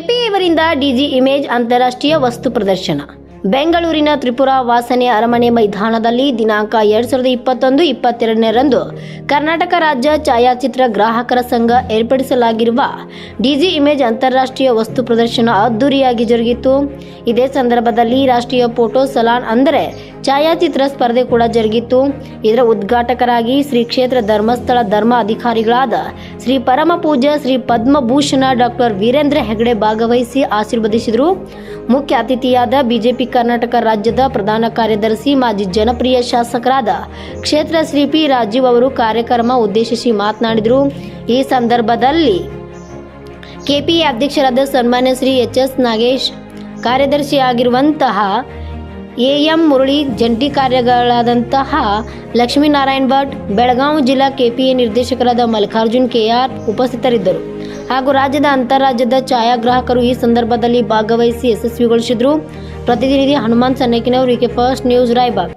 ಕೆಪಿಎವರಿಂದ DG image ಅಂತಾರಾಷ್ಟ್ರೀಯ ವಸ್ತು ಪ್ರದರ್ಶನ. ಬೆಂಗಳೂರಿನ ತ್ರಿಪುರ ವಾಸನೆ ಅರಮನೆ ಮೈದಾನದಲ್ಲಿ ದಿನಾಂಕ ಎರಡ್ ಸಾವಿರದ ಇಪ್ಪತ್ತೊಂದು ಇಪ್ಪತ್ತೆರಡನೇರಂದು ಕರ್ನಾಟಕ ರಾಜ್ಯ ಛಾಯಾಚಿತ್ರ ಗ್ರಾಹಕರ ಸಂಘ ಏರ್ಪಡಿಸಲಾಗಿರುವ ಡಿಜಿ ಇಮೇಜ್ ಅಂತಾರಾಷ್ಟ್ರೀಯ ವಸ್ತು ಪ್ರದರ್ಶನ ಅದ್ದೂರಿಯಾಗಿ ಜರುಗಿತು. ಇದೇ ಸಂದರ್ಭದಲ್ಲಿ ರಾಷ್ಟ್ರೀಯ ಫೋಟೋ ಸಲಾನ್ ಅಂದರೆ ಛಾಯಾಚಿತ್ರ ಸ್ಪರ್ಧೆ ಕೂಡ ಜರುಗಿತು. ಇದರ ಉದ್ಘಾಟಕರಾಗಿ ಶ್ರೀ ಕ್ಷೇತ್ರ ಧರ್ಮಸ್ಥಳ ಧರ್ಮ ಅಧಿಕಾರಿಗಳಾದ ಶ್ರೀ ಪರಮ ಪೂಜಾ ಶ್ರೀ ಪದ್ಮಭೂಷಣ ಡಾಕ್ಟರ್ ವೀರೇಂದ್ರ ಹೆಗಡೆ ಭಾಗವಹಿಸಿ ಆಶೀರ್ವದಿಸಿದರು. ಮುಖ್ಯ ಅತಿಥಿಯಾದ ಬಿಜೆಪಿ ಕರ್ನಾಟಕ ರಾಜ್ಯದ ಪ್ರಧಾನ ಕಾರ್ಯದರ್ಶಿ ಮಾಜಿ ಜನಪ್ರಿಯ ಶಾಸಕರಾದ ಕ್ಷೇತ್ರ ಶ್ರೀ ಪಿ ರಾಜೀವ್ ಅವರು ಕಾರ್ಯಕ್ರಮ ಉದ್ದೇಶಿಸಿ ಮಾತನಾಡಿದರು. ಈ ಸಂದರ್ಭದಲ್ಲಿ ಕೆಪಿಎ ಅಧ್ಯಕ್ಷರಾದ ಸನ್ಮಾನ್ಯ ಶ್ರೀ ಎಚ್ ಎಸ್ ನಾಗೇಶ್ ಕಾರ್ಯದರ್ಶಿಯಾಗಿರುವಂತಹ ಎ ಮುರಳಿ, ಜಂಟಿ ಕಾರ್ಯಗಳಾದಂತಹ ಲಕ್ಷ್ಮೀನಾರಾಯಣ್ ಭಟ್ ಬೆಳಗಾವಿ ಜಿಲ್ಲಾ ಕೆಪಿಎ ನಿರ್ದೇಶಕರಾದ ಮಲ್ಲಿಕಾರ್ಜುನ್ ಕೆಆರ್ ಉಪಸ್ಥಿತರಿದ್ದರು. ಹಾಗೂ ರಾಜ್ಯದ ಅಂತಾರಾಜ್ಯದ ಛಾಯಾಗ್ರಾಹಕರು ಈ ಸಂದರ್ಭದಲ್ಲಿ ಭಾಗವಹಿಸಿ ಯಶಸ್ವಿಗೊಳಿಸಿದರು. ಪ್ರತಿನಿಧಿ ಹನುಮಾನ್ ಸನ್ನಕಿನವರು ಕೆ ಫಸ್ಟ್ ನ್ಯೂಸ್ ರಾಯಬಾಗ್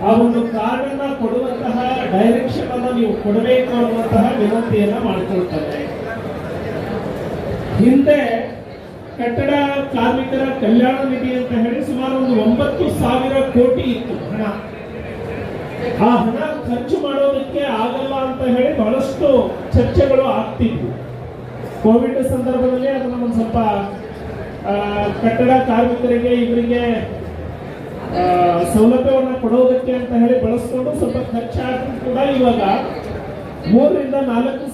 ಆ ಒಂದು ಕಾರ್ಡನ್ನ ಕೊಡುವಂತಹ ಡೈರೆಕ್ಷನ್ ಅನ್ನ ನೀವು ಕೊಡಬೇಕು ಅನ್ನುವಂತಹ ವಿನಂತಿಯನ್ನ ಮಾಡಿಕೊಳ್ತಾರೆ ಹಿಂದೆ ಕಟ್ಟಡ ಕಾರ್ಮಿಕರ ಕಲ್ಯಾಣ ನಿಧಿ ಅಂತ ಹೇಳಿ ಸುಮಾರು ಒಂದು ಒಂಬತ್ತು ಸಾವಿರ ಕೋಟಿ ಇತ್ತು ಹಣ. ಆ ಹಣ ಖರ್ಚು ಮಾಡೋದಕ್ಕೆ ಬಹಳಷ್ಟು ಚರ್ಚೆಗಳು ಆಗ್ತಿದ್ವು. ಕೋವಿಡ್ ಸಂದರ್ಭದಲ್ಲಿ ಅದನ್ನ ಒಂದು ಸ್ವಲ್ಪ ಕಟ್ಟಡ ಕಾರ್ಮಿಕರಿಗೆ ಇವರಿಗೆ ಸೌಲಭ್ಯವನ್ನು ಕೊಡೋದಕ್ಕೆ ಅಂತ ಹೇಳಿ ಬಳಸ್ಕೊಂಡು ಸ್ವಲ್ಪ ಖರ್ಚಾದ್ರೂ ಕೂಡ ಇವಾಗ ಮೂರರಿಂದ ನಾಲ್ಕು